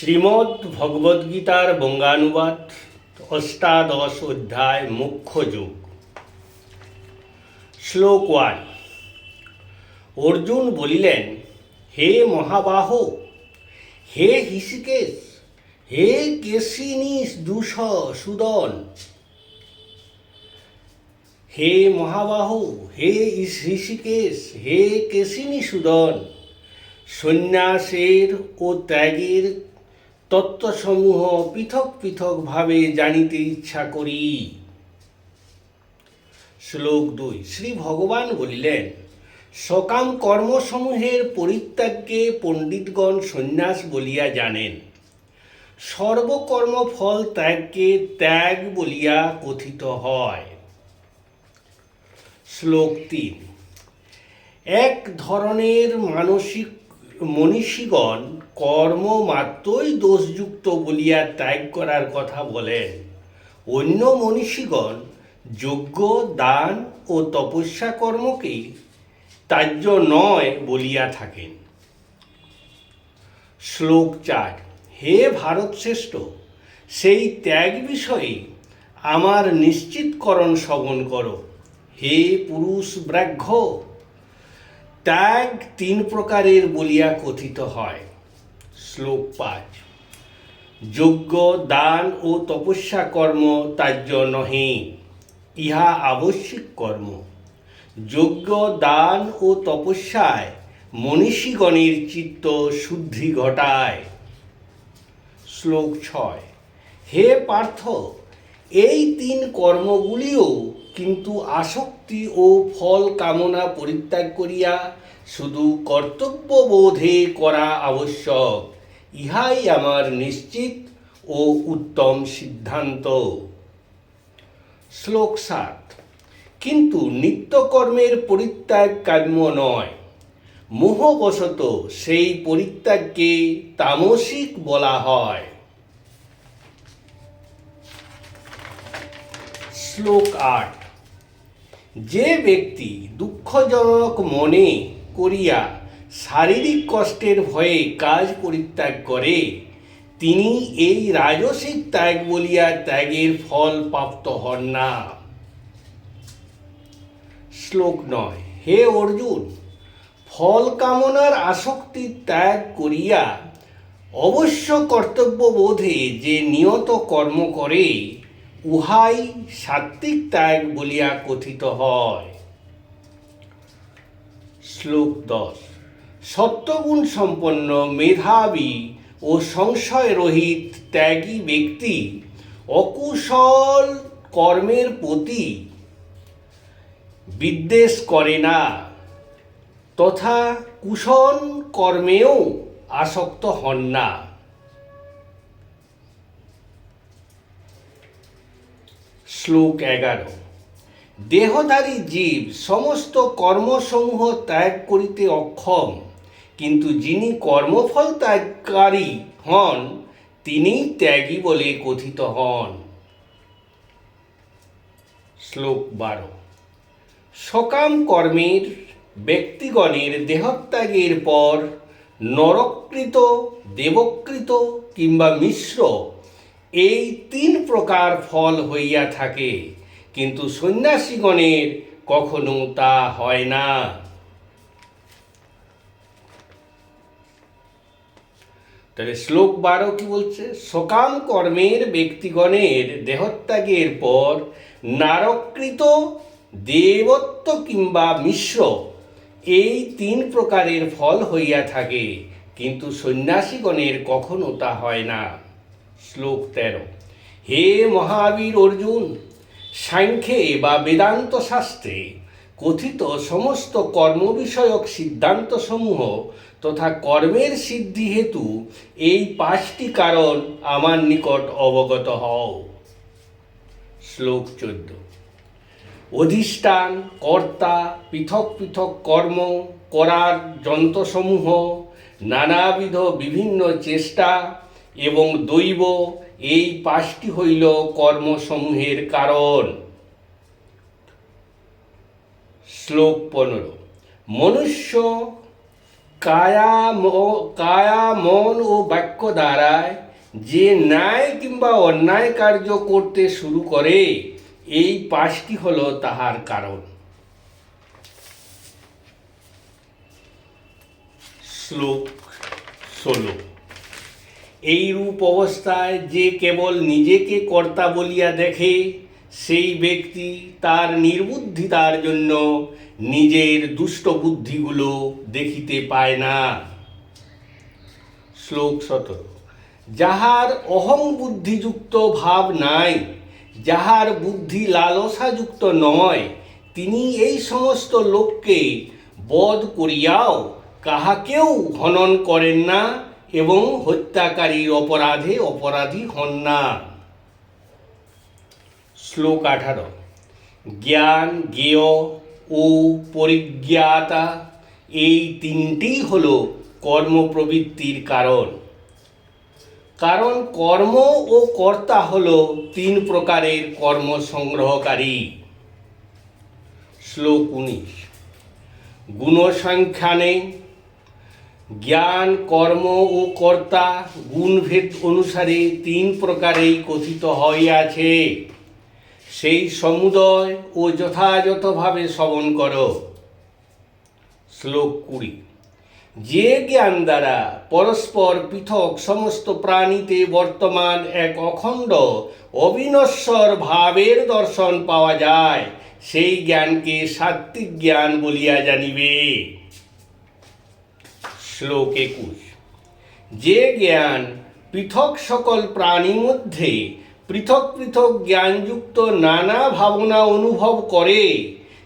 শ্রীমদ্ ভগবদ্গীতার বঙ্গানুবাদ, অষ্টাদশ অধ্যায় মুখ্য যুগ। শ্লোক ওয়ান। অর্জুন বলিলেন, হে মহাবাহ, হে হিষিকেশ, হে কেশিনী দুষ সুদন। হে মহাবাহ, হে ঋষিকেশ হে কেশিনী সুদন। সন্ন্যাসের ও ত্যাগের তত্ত্বসমূহ পৃথক পৃথকভাবে জানিতে ইচ্ছা করি। শ্লোক দুই, শ্রী ভগবান বলিলেন, সকাম কর্মসমূহের পরিত্যাগকে পণ্ডিতগণ সন্ন্যাস বলিয়া জানেন। সর্বকর্ম ফল ত্যাগকে ত্যাগ বলিয়া কথিত হয়। শ্লোক তিন, এক ধরনের মানসিক মনীষীগণ কর্ম মাত্রই দোষযুক্ত বলিয়া ত্যাগ করার কথা বলেন। অন্য মনীষীগণ যজ্ঞ, দান ও তপস্যা কর্মকে তার্য নয় বলিয়া থাকেন। শ্লোক চার, হে ভারত শ্রেষ্ঠ সেই ত্যাগ বিষয়ে আমার নিশ্চিতকরণ শ্রবণ করো। হে পুরুষ ব্রাহ্য ত্যাগ তিন প্রকারের বলিয়া কথিত হয়। শ্লোক পাঁচ। যজ্ঞ, দান ও তপস্যা কর্ম তার্য নহে, ইহা আবশ্যিক কর্ম। যজ্ঞ, দান ও তপস্যায় মনীষীগণের চিত্ত শুদ্ধি ঘটায়। শ্লোক ছয়। হে পার্থ, এই তিন কর্মগুলিও কিন্তু আসক্তি ও ফল কামনা পরিত্যাগ করিয়া শুধু কর্তব্যবোধে করা আবশ্যক, ইহাই আমার নিশ্চিত ও উত্তম সিদ্ধান্ত। শ্লোক সাত, কিন্তু নিত্যকর্মের পরিত্যাগ কাম্য নয়। মোহবশত সেই পরিত্যাগকে তামসিক বলা হয়। শ্লোক আট যে ব্যক্তি দুঃখজনক মনে করিয়া শারীরিক কষ্টের ভয়ে কাজ পরিত্যাগ করে, তিনি এই রাজসিক ত্যাগ বলিয়া ত্যাগের ফল প্রাপ্ত হন না। শ্লোক নয়, হে অর্জুন, ফল কামনার আসক্তি ত্যাগ করিয়া অবশ্য কর্তব্যবোধে যে নিয়ত কর্ম করে উহাই সাত্বিক ত্যাগ বলিয়া কথিত হয়। শ্লোক দশ। সত্যগুণ সম্পন্ন মেধাবী ও সংশয় রহিত ত্যাগী ব্যক্তি অকুশল কর্মের প্রতি বিদ্বেষ করে না, তথা কুশল কর্মেও আসক্ত হন না। শ্লোক এগারো। দেহধারী জীব সমস্ত কর্মসমূহ ত্যাগ করিতে অক্ষম, কিন্তু যিনি কর্মফল ত্যাগকারী হন তিনি ত্যাগী বলে কথিত হন। শ্লোক বারো। সকাম কর্মের ব্যক্তিগণের দেহত্যাগের পর নরকৃত দেবকৃত কিংবা মিশ্র এই তিন প্রকার ফল হইয়া থাকে, কিন্তু সন্ন্যাসীগণের কখনো তা হয় না। তাহলে শ্লোক বারো কি বলছে? সকাম কর্মের ব্যক্তিগণের দেহত্যাগের পর নারকৃত দেবত্ব কিংবা মিশ্র এই তিন প্রকারের ফল হইয়া থাকে, কিন্তু সন্ন্যাসীগণের কখনো তা হয় না। শ্লোক তেরো। হে মহাবীর অর্জুন, সাংখ্যে বা বেদান্ত শাস্ত্রে কথিত সমস্ত কর্ম কর্মবিষয়ক সিদ্ধান্তসমূহ তথা কর্মের সিদ্ধি হেতু এই পাঁচটি কারণ আমার নিকট অবগত হও। শ্লোক চোদ্দ। অধিষ্ঠান, কর্তা, পৃথক পৃথক কর্ম, করার যন্ত্রসমূহ, নানাবিধ বিভিন্ন চেষ্টা এবং দৈব এই পাঁচটি হইল কর্মসমূহের কারণ। শ্লোক পনেরো। মনুষ্য কায়া কায়া মন ও বাক্য দ্বারায় যে ন্যায় কিংবা অন্যায় কার্য করতে শুরু করে, এই পাঁচটি হল তাহার কারণ। শ্লোক ষোলো। এই রূপ অবস্থায় যে কেবল নিজেকে কর্তা বলিয়া দেখে, সেই ব্যক্তি তার নির্বুদ্ধিতার জন্য নিজের দুষ্ট বুদ্ধিগুলো দেখিতে পায় না। শ্লোক সতেরো। যাহার অহং বুদ্ধিযুক্ত ভাব নাই, যাহার বুদ্ধি লালসাযুক্ত নয়, তিনি এই সমস্ত লোককে বধ করিয়াও কাহাকেও হনন করেন না এবং হত্যাকারীর অপরাধে অপরাধী হন না। শ্লোক আঠারো। জ্ঞান, জ্ঞেয় ও পরিজ্ঞাতা এই তিনটি হল কর্মপ্রবৃত্তির কারণ। কারণ কর্ম ও কর্তা হল তিন প্রকারের কর্ম সংগ্রহকারী শ্লোক উনিশ। গুণসংখ্যানে জ্ঞান, কর্ম ও কর্তা গুণভেদ অনুসারে তিন প্রকারেই কথিত হইয়াছে। সেই সমুদয় ও যথাযথভাবে শ্রবণ কর। শ্লোক কুড়ি। যে জ্ঞান দ্বারা পরস্পর পৃথক সমস্ত প্রাণীতে বর্তমান এক অখণ্ড, অবিনশ্বর ভাবের দর্শন পাওয়া যায়, সেই জ্ঞানকে সাত্ত্বিক জ্ঞান বলিয়া জানিবে। শ্লোক একুশ। যে জ্ঞান পৃথক সকল প্রাণী মধ্যে পৃথক পৃথক জ্ঞানযুক্ত নানা ভাবনা অনুভব করে,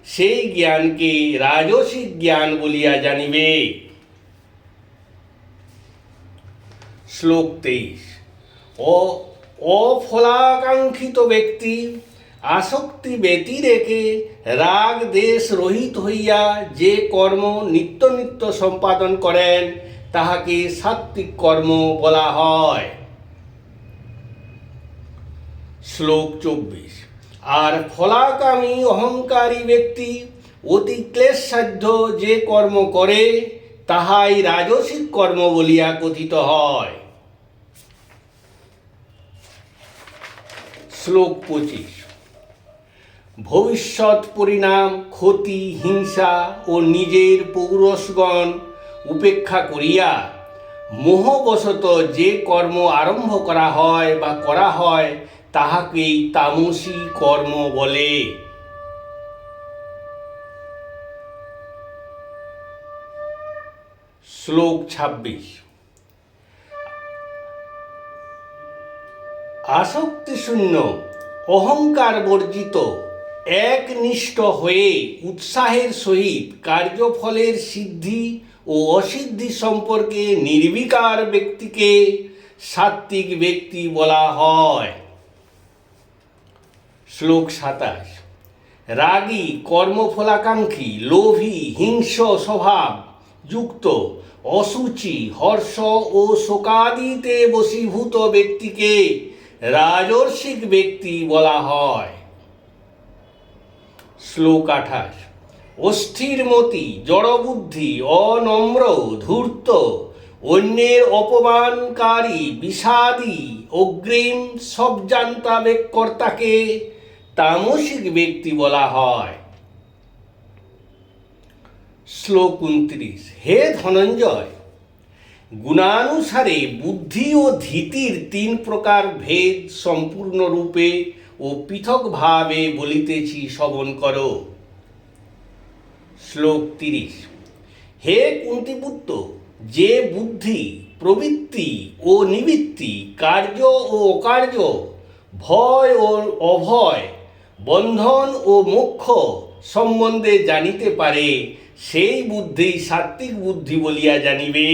সেই জ্ঞানকে রাজসিক জ্ঞান বলিয়া জানিবে। শ্লোক তেইশ। অফলাকাঙ্ক্ষিত ব্যক্তি আসক্তি ব্যতি রেখে রাগ দেশ রহিত হইয়া যে কর্ম নিত্য নিত্য সম্পাদন করেন, তাহাকে সাত্ত্বিক কর্ম বলা হয়। শ্লোক চব্বিশ। আর ফলাকামী অহংকারী ব্যক্তি অতি ক্লেশসাধ্য যে কর্ম করে, তাহাই রাজসিক কর্ম বলিয়া কথিত হয়। শ্লোক পঁচিশ। ভবিষ্যৎ পরিণাম, ক্ষতি, হিংসা ও নিজের পৌরসগণ উপেক্ষা করিয়া মোহবশত যে কর্ম আরম্ভ করা হয় বা করা হয়, তাহাকেই তামসী কর্ম বলে। শ্লোক ছাব্বিশ। আসক্তি শূন্য, অহংকার বর্জিত একনিষ্ঠ হয়ে উৎসাহের সহিত কার্যফলের সিদ্ধি ও অসিদ্ধি সম্পর্কে নির্বিকার ব্যক্তিকে সাত্ত্বিক ব্যক্তি বলা হয়। শ্লোক সাতাশ। রাগী, কর্মফলাকাঙ্ক্ষী, লোভী হিংস স্বভাব, যুক্ত, অসুচি, হর্ষ ও শোকাদিতে বশীভূত ব্যক্তিকে রাজর্ষিক ব্যক্তি বলা হয়। শ্লোক আঠাশ। অস্থিরমতি জড়বুদ্ধি, অনম্র, ধূর্ত, অন্যের অপমানকারী, বিষাদী, অগ্রিম সব জানতা কর্তাকে তামসিক ব্যক্তি বলা হয়। শ্লোক উনত্রিশ, হে ধনঞ্জয়, গুণানুসারে বুদ্ধি ও ধীতির তিন প্রকার ভেদ সম্পূর্ণরূপে ও পৃথকভাবে বলিতেছি শ্রবণ করো। শ্লোক তিরিশ। হে কুন্তিপুত্র, যে বুদ্ধি, প্রবৃত্তি ও নিবৃত্তি, কার্য ও অকার্য, ভয় ও অভয়, বন্ধন ও মোক্ষ সম্বন্ধে জানিতে পারে, সেই বুদ্ধি সাত্ত্বিক বুদ্ধি বলিয়া জানিবে।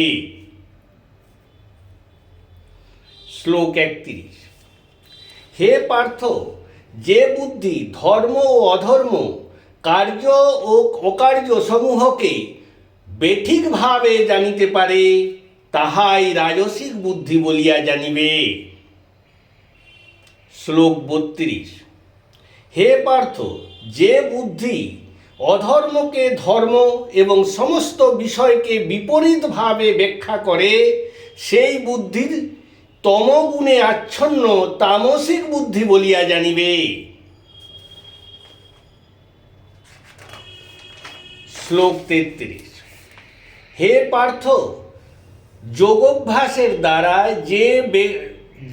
শ্লোক একত্রিশ। হে পার্থ যে বুদ্ধি ধর্ম ও অধর্ম, কার্য ও অকার্য সমূহকে বেঠিকভাবে জানিতে পারে, তাহাই রাজসিক বুদ্ধি বলিয়া জানিবে। শ্লোক বত্রিশ। হে পার্থ, যে বুদ্ধি অধর্মকে ধর্ম এবং সমস্ত বিষয়কে বিপরীতভাবে ব্যাখ্যা করে, সেই বুদ্ধির তমগুণে আচ্ছন্ন তামসিক বুদ্ধি বলিয়া জানিবে। শ্লোক তেত্রিশ। হে পার্থ, যোগভ্যাসের দ্বারা যে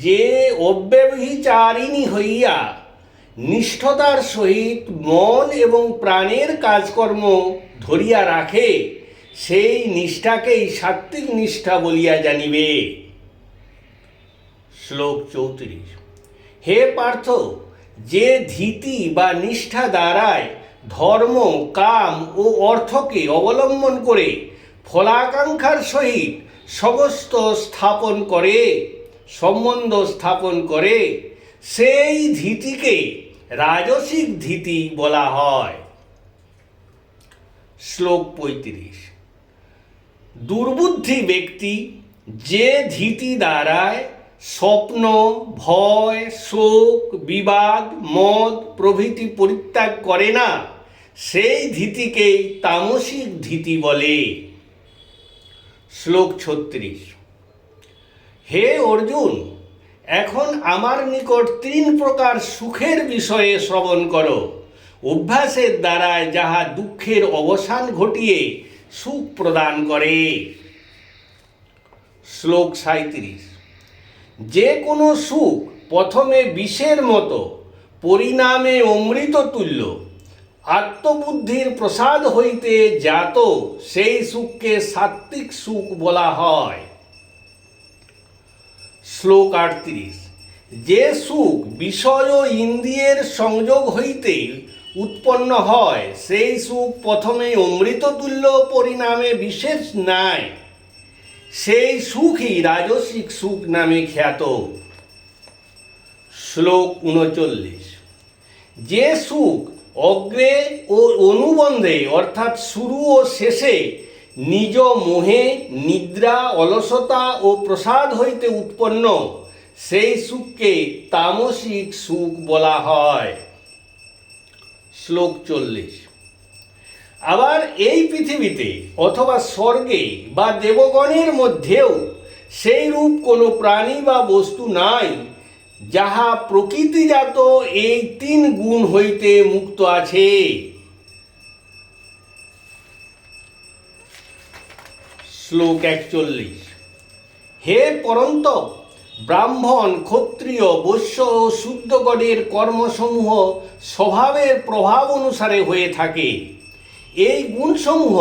যে অব্যভিচারিণী হইয়া নিষ্ঠতার সহিত মন এবং প্রাণের কাজকর্ম ধরিয়া রাখে, সেই নিষ্ঠাকেই সাত্ত্বিক নিষ্ঠা বলিয়া জানিবে। শ্লোক চৌত্রিশ। হে পার্থ, যে ধীতি বা নিষ্ঠা দ্বারায় ধর্ম, কাম ও অর্থকে অবলম্বন করে ফলাকাঙ্ক্ষার সহিত সমস্ত স্থাপন করে, সম্বন্ধ স্থাপন করে, সেই ধীতিকে রাজসিক ধীতি বলা হয়। শ্লোক পঁয়ত্রিশ। দুর্বুদ্ধি ব্যক্তি যে ধীতি দ্বারায় স্বপ্ন, ভয়, শোক, বিবাদ, মদ প্রভৃতি পরিত্যাগ করে না। সেই ধীতিকেই তামসিক ধীতি বলে। শ্লোক ছত্রিশ। হে অর্জুন, এখন আমার নিকট তিন প্রকার সুখের বিষয়ে শ্রবণ করো। অভ্যাসের দ্বারা যাহা দুঃখের অবসান ঘটিয়ে সুখ প্রদান করে। শ্লোক সাঁত্রিশ যে কোনো সুখ প্রথমে বিষের মতো, পরিণামে অমৃত তুল্য। আত্মবুদ্ধির প্রসাদ হইতে জাত, সেই সুখকে সাত্ত্বিক সুখ বলা হয়। শ্লোক আটত্রিশ, যে সুখ বিষয় ও ইন্দ্রিয়ের সংযোগ হইতে উৎপন্ন হয়, সেই সুখ প্রথমে অমৃততুল্য পরিণামে বিশেষ নাই। সেই সুখই রাজসিক সুখ নামে খ্যাত। শ্লোক উনচল্লিশ। যে সুখ অগ্রে ও অনুবন্ধে, অর্থাৎ শুরু ও শেষে, নিজ মোহে নিদ্রা, অলসতা ও প্রসাদ হইতে উৎপন্ন, সেই সুখকে তামসিক সুখ বলা হয়। শ্লোক চল্লিশ। আবার এই পৃথিবীতে অথবা স্বর্গে বা দেবগণের মধ্যেও সেই রূপ কোনো প্রাণী বা বস্তু নাই, যাহা প্রকৃতিজাত এই তিন গুণ হইতে মুক্ত আছে। শ্লোক একচল্লিশ। হে পরন্ত ব্রাহ্মণ, ক্ষত্রিয়, বৈশ্য ও শুদ্ধগণের কর্মসমূহ স্বভাবের প্রভাব অনুসারে হয়ে থাকে। এই গুণসমূহ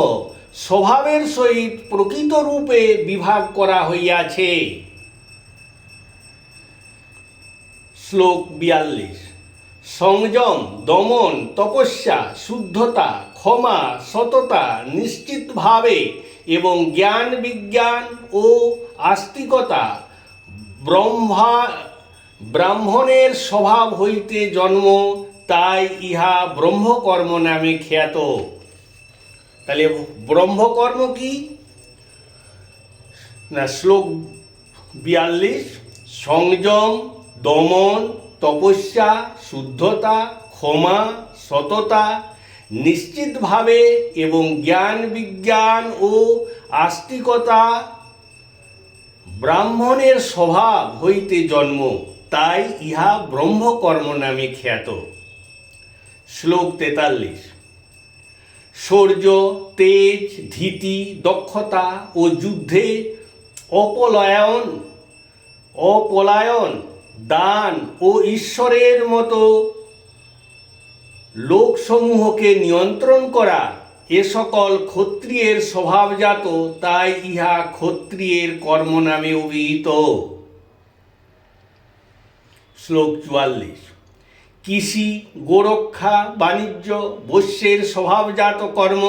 স্বভাবের সহিত প্রকৃত রূপে বিভাগ করা হইয়াছে। শ্লোক বিয়াল্লিশ। সংযম, দমন, তপস্যা, শুদ্ধতা, ক্ষমা, সততা, নিশ্চিতভাবে এবং জ্ঞান বিজ্ঞান ও আস্তিকতা ব্রহ্মা, ব্রাহ্মণের স্বভাব হইতে জন্ম, তাই ইহা ব্রহ্মকর্ম নামে খ্যাত। তাহলে ব্রহ্মকর্ম কি? না, শ্লোক বিয়াল্লিশ, সংযম, দমন, তপস্যা, শুদ্ধতা, ক্ষমা, সততা, নিশ্চিতভাবে এবং জ্ঞান বিজ্ঞান ও আস্তিকতা ব্রাহ্মণের স্বভাব হইতে জন্ম, তাই ইহা ব্রহ্মকর্ম নামে খ্যাত। শ্লোক তেতাল্লিশ। শৌর্য তেজ, ধীতি, দক্ষতা ও যুদ্ধে অপলায়ন অপলায়ন, দান ও ঈশ্বরের মতো লোকসমূহকে নিয়ন্ত্রণ করা এ সকল ক্ষত্রিয়ের স্বভাবজাত, তাই ইহা ক্ষত্রিয়ের কর্ম নামে অভিহিত। শ্লোক চুয়াল্লিশ। কৃষি, গোরক্ষা, বাণিজ্য, বৈশ্যের স্বভাবজাত কর্ম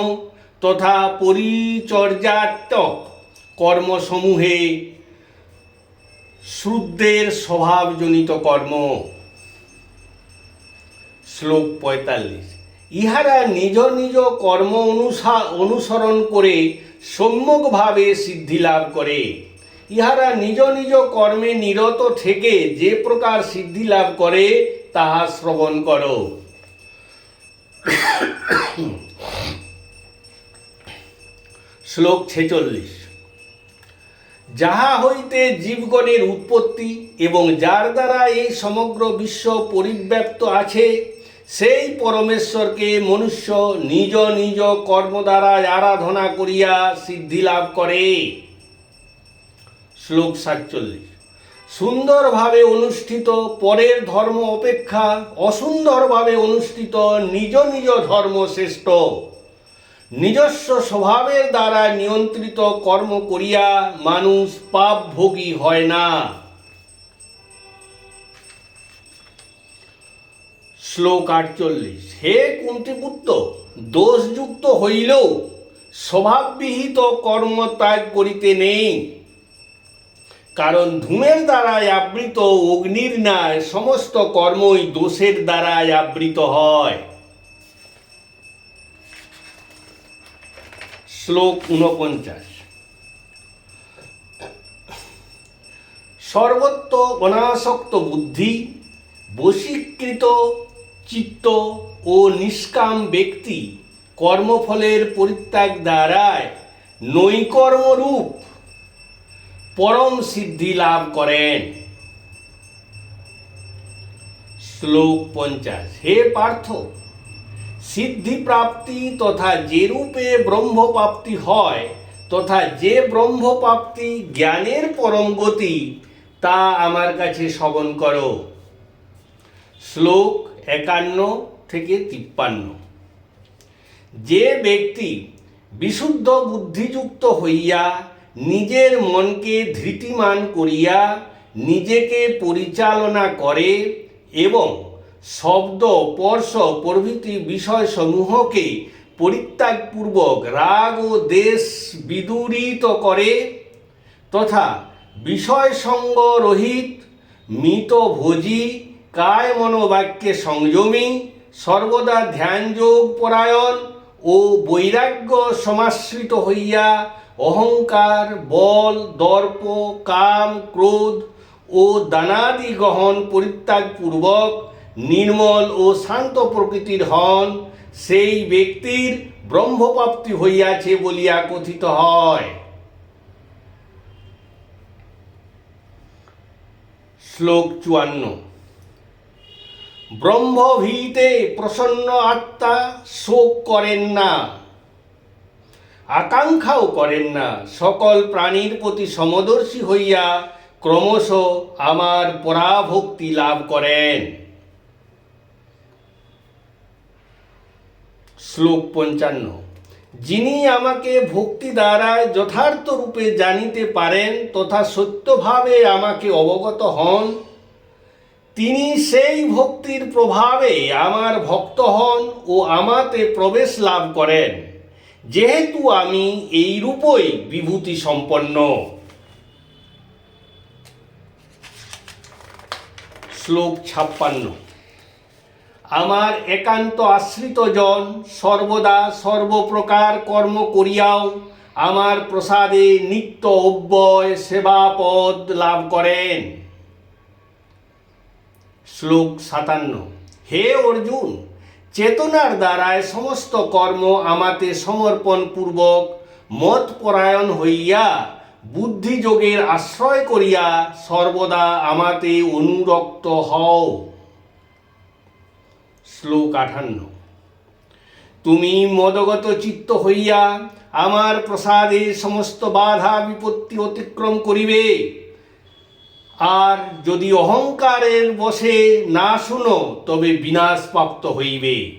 তথা পরিচর্যাত্মক কর্মসমূহে শ্রুদ্ধের স্বভাবজনিত কর্ম। শ্লোক পঁয়তাল্লিশ। ইহারা নিজ নিজ কর্ম অনুসা, অনুসরণ করে সম্যকভাবে সিদ্ধি লাভ করে। ইহারা নিজ নিজ কর্মে নিরত থেকে যে প্রকার সিদ্ধি লাভ করে তাহা শ্রবণ করো। শ্লোক ছেচল্লিশ। যাহা হইতে জীবগণের উৎপত্তি এবং যার দ্বারা এই সমগ্র বিশ্ব পরিব্যাপ্ত আছে, সেই পরমেশ্বরকে মনুষ্য নিজ নিজ কর্ম দ্বারা আরাধনা করিয়া সিদ্ধি লাভ করে। শ্লোক সাতচল্লিশ। সুন্দরভাবে অনুষ্ঠিত পরের ধর্ম অপেক্ষা, অসুন্দরভাবে অনুষ্ঠিত নিজ নিজ ধর্ম শ্রেষ্ঠ। নিজস্ব স্বভাবের দ্বারা নিয়ন্ত্রিত কর্ম করিয়া মানুষ পাপ ভোগী হয় না। শ্লোক আটচল্লিশ, হে কুন্তিপুত্র, দোষযুক্ত হইলেও স্বভাববিহিত কর্ম ত্যাগ করিতে নেই। কারণ ধূমের দ্বারায় আবৃত অগ্নির ন্যায় সমস্ত কর্মই দোষের দ্বারায় আবৃত হয়। শ্লোক ঊনপঞ্চাশ। সর্বত্র অনাসক্ত বুদ্ধি, বশীকৃত চিত্ত ও নিষ্কাম ব্যক্তি কর্মফলের পরিত্যাগ দ্বারায় নৈকর্মরূপ পরম সিদ্ধি লাভ করেন। শ্লোক পঞ্চাশ, হে পার্থ, সিদ্ধি প্রাপ্তি তথা যে রূপে ব্রহ্মপ্রাপ্তি হয়, তথা যে ব্রহ্মপ্রাপ্তি জ্ঞানের পরম গতি, তা আমার কাছে শ্রবণ করো। শ্লোক একান্ন থেকে তিপ্পান্ন, যে ব্যক্তি বিশুদ্ধ বুদ্ধিযুক্ত হইয়া নিজের মনকে ধৃতিমান করিয়া নিজেকে পরিচালনা করে এবং শব্দ স্পর্শ প্রভৃতি বিষয়সমূহকে পরিত্যাগপূর্বক রাগ ও দেশ বিদূরিত করে তথা বিষয়সঙ্গ রহিত মিতভোজী কায় মনোবাক্যে সংযমী, সর্বদা ধ্যানযোগ পরায়ণ ও বৈরাগ্য সমাশ্রিত হইয়া অহংকার, বল, দর্প, কাম, ক্রোধ ও দানাদি গহন পরিত্যাগপূর্বক নির্মল ও শান্ত প্রকৃতির হন, সেই ব্যক্তির ব্রহ্মপ্রাপ্তি হইয়াছে বলিয়া কথিত হয়। শ্লোক চুয়ান্ন। ব্রহ্মভীতে প্রসন্ন আত্মা শোক করেন না। আকাঙ্ক্ষাও করেন না। সকল প্রাণীর প্রতি সমদর্শী হইয়া ক্রমশ আমার পরাভক্তি লাভ করেন। শ্লোক পঞ্চান্ন। যিনি আমাকে ভক্তি দ্বারায় যথার্থ রূপে জানিতে পারেন, তথা সত্যভাবে আমাকে অবগত হন, তিনি সেই ভক্তির প্রভাবে আমার ভক্ত হন ও আমাতে প্রবেশ লাভ করেন। যেহেতু আমি এই রূপই বিভূতি সম্পন্ন শ্লোক ছাপ্পান্ন। আমার একান্ত আশ্রিত জন, সর্বদা সর্বপ্রকার কর্ম করিয়াও আমার প্রসাদে নিত্য অব্যয় সেবাপদ লাভ করেন। শ্লোক সাতান্ন। হে অর্জুন চেতনার দ্বারায় সমস্ত কর্ম আমাতে সমর্পণ পূর্বক মত পরায়ণ হইয়া বুদ্ধিযোগের আশ্রয় করিয়া সর্বদা আমাতে অনুরক্ত হও। শ্লোক আঠান্ন। তুমি মদগত চিত্ত হইয়া আমার প্রসাদে সমস্ত বাধা বিপত্তি অতিক্রম করিবে। আর যদি অহংকারের বসে না শুনো, তবে বিনাশপ্রাপ্ত হইবে।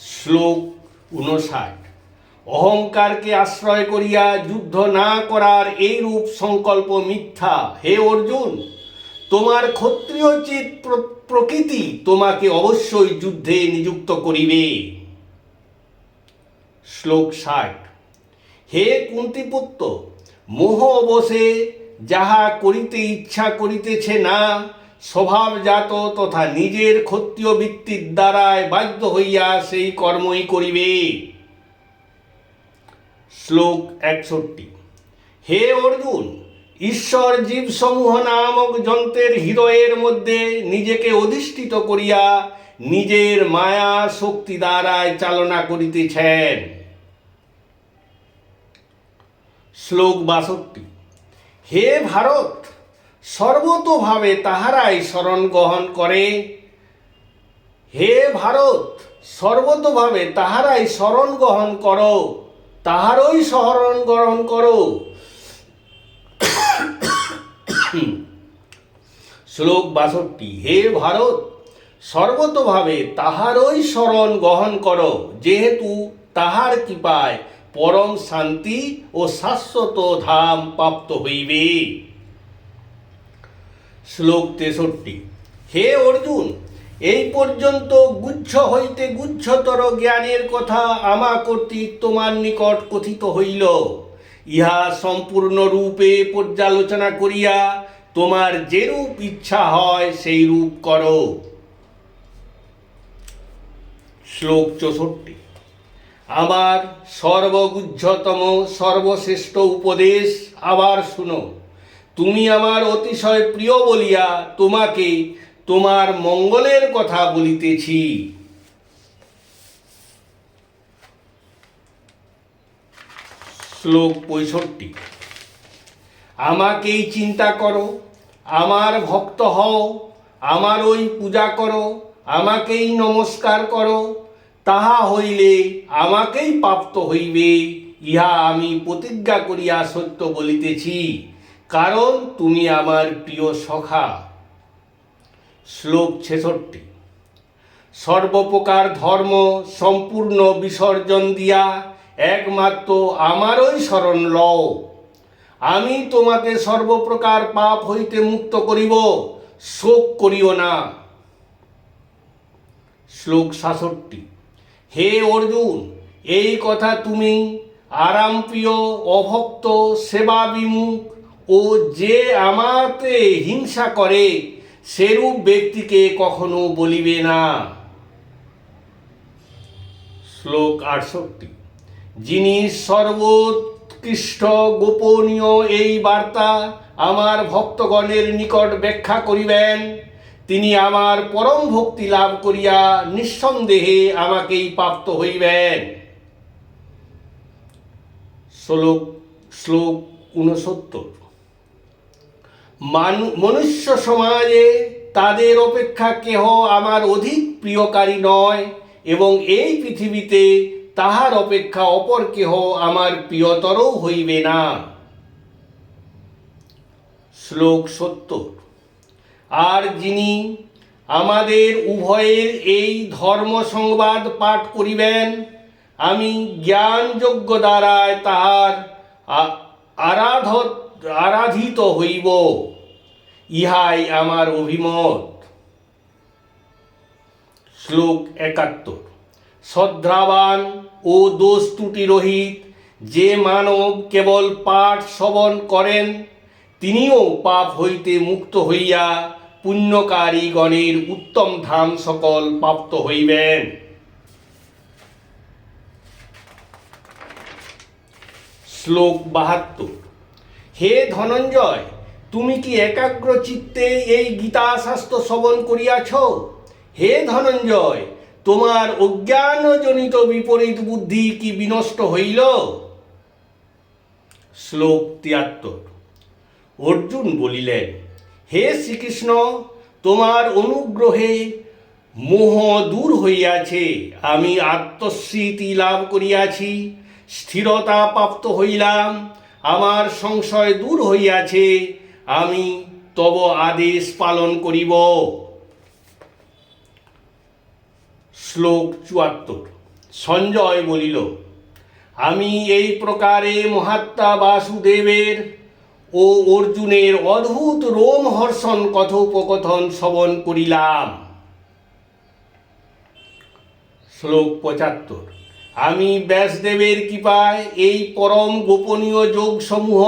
শ্লোক উনষাট অহংকারকে আশ্রয় করিয়া যুদ্ধ না করার এই রূপ সংকল্প মিথ্যা। হে অর্জুন, তোমার ক্ষত্রিয়োচিত প্র- প্রকৃতি তোমাকে অবশ্যই যুদ্ধে নিযুক্ত করিবে। শ্লোক ষাট। হে কুন্তিপুত্র, মোহ বসে যাহা করিতে ইচ্ছা করিতেছে না স্বভাবজাত তথা নিজের ক্ষত্রিয় বৃত্তির দ্বারায় বাধ্য হইয়া সেই কর্মই করিবে। শ্লোক একষট্টি। হে অর্জুন, ঈশ্বর জীবসমূহ নামক যন্ত্রের হৃদয়ের মধ্যে নিজেকে অধিষ্ঠিত করিয়া নিজের মায়া শক্তি দ্বারায় চালনা করিতেছেন। শ্লোক বাষট্টি। হে ভারত, সর্বতোভাবে তাহারাই শরণ গ্রহণ করে। হে ভারত, সর্বতোভাবে তাহারাই শরণ গ্রহণ করো, তাহারই শরণ গ্রহণ করো। শ্লোক বাষট্টি, হে ভারত, সর্বতোভাবে তাহারই শরণ গ্রহণ করো, যেহেতু তাহার কৃপায় পরম শান্তি ও শাশ্বত ধাম প্রাপ্ত হইবে। শ্লোক তেষট্টি, হে অর্জুন, এই পর্যন্ত গুচ্ছ হইতে গুচ্ছতর জ্ঞানের কথা আমা কর্তৃক তোমার নিকট কথিত হইল। ইহা সম্পূর্ণ রূপে পর্যালোচনা করিয়া তোমার যেরূপ ইচ্ছা হয় সেই রূপ করো। শ্লোক চৌষট্টি আমার সর্বগুহ্যতম সর্বশ্রেষ্ঠ উপদেশ আবার শুনো। তুমি আমার অতিশয় প্রিয় বলিয়া তোমাকে তোমার মঙ্গলের কথা বলিতেছি। শ্লোক পঁয়ষট্টি। আমাকেই চিন্তা করো, আমার ভক্ত হও, আমার ওই পূজা করো, আমাকেই নমস্কার করো তাহা হইলে আমাকেই প্রাপ্ত হইবে। ইহা আমি প্রতিজ্ঞা করিয়া সত্য বলিতেছি, কারণ তুমি আমার প্রিয় সখা। শ্লোক ছেষট্টি। সর্বপ্রকার ধর্ম সম্পূর্ণ বিসর্জন দিয়া একমাত্র আমারই শরণ লও। আমি তোমাকে সর্বপ্রকার পাপ হইতে মুক্ত করিব, শোক করিও না। শ্লোক সাষট্টি হে অর্জুন, এই কথা তুমি আরামপ্রিয়, অভক্ত সেবা বিমুখ ও যে আমাতে হিংসা করে, সেরূপ ব্যক্তিকে কখনো বলিবে না। শ্লোক আটষট্টি। যিনি সর্বোৎকৃষ্ট, গোপনীয় এই বার্তা আমার ভক্তগণের নিকট ব্যাখ্যা করিবেন তিনি আমার পরম ভক্তি লাভ করিয়া নিঃসন্দেহে আমাকেই প্রাপ্ত হইবেন। শ্লোক শ্লোক ঊনসত্তর। মানু মনুষ্য সমাজে তাদের অপেক্ষা কেহ আমার অধিক প্রিয়কারী নয়, এবং এই পৃথিবীতে তাহার অপেক্ষা অপর কেহ আমার প্রিয়তরও হইবে না। শ্লোক সত্তর। আর যিনি আমাদের উভয়ের এই ধর্ম সংবাদ পাঠ করিবেন, আমি জ্ঞানযোগ্য দ্বারায় তাহার আরাধ আরাধিত হইব। ইহাই আমার অভিমত। শ্লোক একাত্তর। শ্রদ্ধাবান ও দোষ ত্রুটি রহিত যে মানব কেবল পাঠ শ্রবণ করেন, তিনিও পাপ হইতে মুক্ত হইয়া পুণ্যকারী গণের উত্তম ধাম সকল প্রাপ্ত হইবেন। শ্লোক বাহাত্তর। হে ধনঞ্জয়, তুমি কি একাগ্র চিত্তে এই গীতা শাস্ত্র শ্রবণ করিয়াছ? হে ধনঞ্জয়, তোমার অজ্ঞানজনিত বিপরীত বুদ্ধি কি বিনষ্ট হইল? শ্লোক তিয়াত্তর। অর্জুন বলিলেন হে শ্রীকৃষ্ণ, তোমার অনুগ্রহে মোহ দূর হইয়াছে, আমি আত্মস্মৃতি লাভ করিয়াছি, স্থিরতা প্রাপ্ত হইলাম, আমার সংশয় দূর হইয়াছে, আমি তব আদেশ পালন করিব। শ্লোক চুয়াত্তর। সঞ্জয় বলিল, আমি এই প্রকারে মহাত্মা বাসুদেবের ও অর্জুনের অদ্ভুত রোমহর্ষণ কথোপকথন শ্রবণ করিলাম। শ্লোক পঁচাত্তর। আমি ব্যাসদেবের কৃপায় এই পরম গোপনীয় যোগসমূহ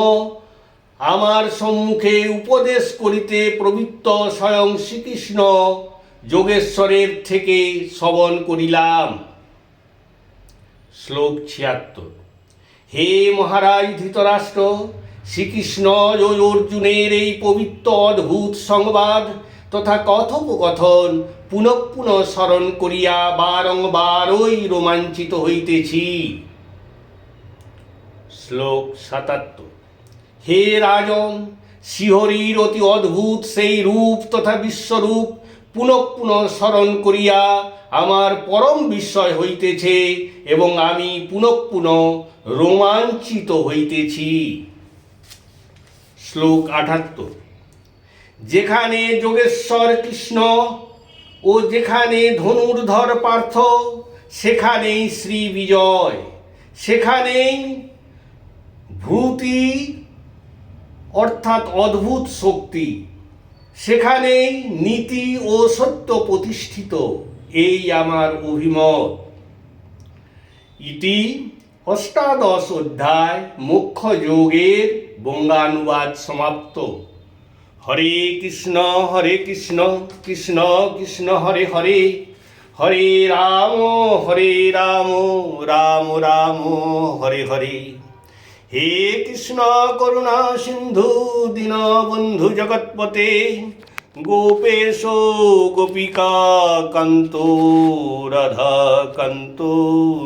আমার সম্মুখে উপদেশ করিতে প্রবৃত্ত স্বয়ং শ্রীকৃষ্ণ যোগেশ্বরের থেকে শ্রবণ করিলাম। শ্লোক ছিয়াত্তর। হে মহারাজ ধৃতরাষ্ট্র শ্রীকৃষ্ণ ও অর্জুনের এই পবিত্র অদ্ভুত সংবাদ তথা কথোপকথন পুনঃ পুনঃ স্মরণ করিয়া বারংবার বারংবারই রোমাঞ্চিত হইতেছি। শ্লোক সাতাত্তর। হে রাজন, শিহরির অতি অদ্ভুত সেই রূপ তথা বিশ্বরূপ পুনঃ পুনঃ স্মরণ করিয়া আমার পরম বিস্ময় হইতেছে এবং আমি পুনঃ পুনঃ রোমাঞ্চিত হইতেছি। শ্লোক আঠাত্তর। যেখানে যোগেশ্বর কৃষ্ণ ও যেখানে ধনুর্ধর পার্থ, সেখানেই শ্রী বিজয়, সেখানেই ভূতি, অর্থাৎ অদ্ভুত শক্তি, সেখানেই নীতি ও সত্য প্রতিষ্ঠিত, এই আমার অভিমত। ইতি অষ্টাদশ অধ্যায় মুখ্য যোগের বঙ্গানুবাদ সমাপ্ত। হরে কৃষ্ণ হরে কৃষ্ণ কৃষ্ণ কৃষ্ণ, হরে হরে। হরে রাম হরে রাম রাম রাম, হরে হরে। হে কৃষ্ণ, করুণা সিন্ধু, দীনবন্ধু জগৎপতে। গোপেশ, গোপিকা, কান্ত, রাধা, কান্ত,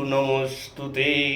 নমস্তুতে।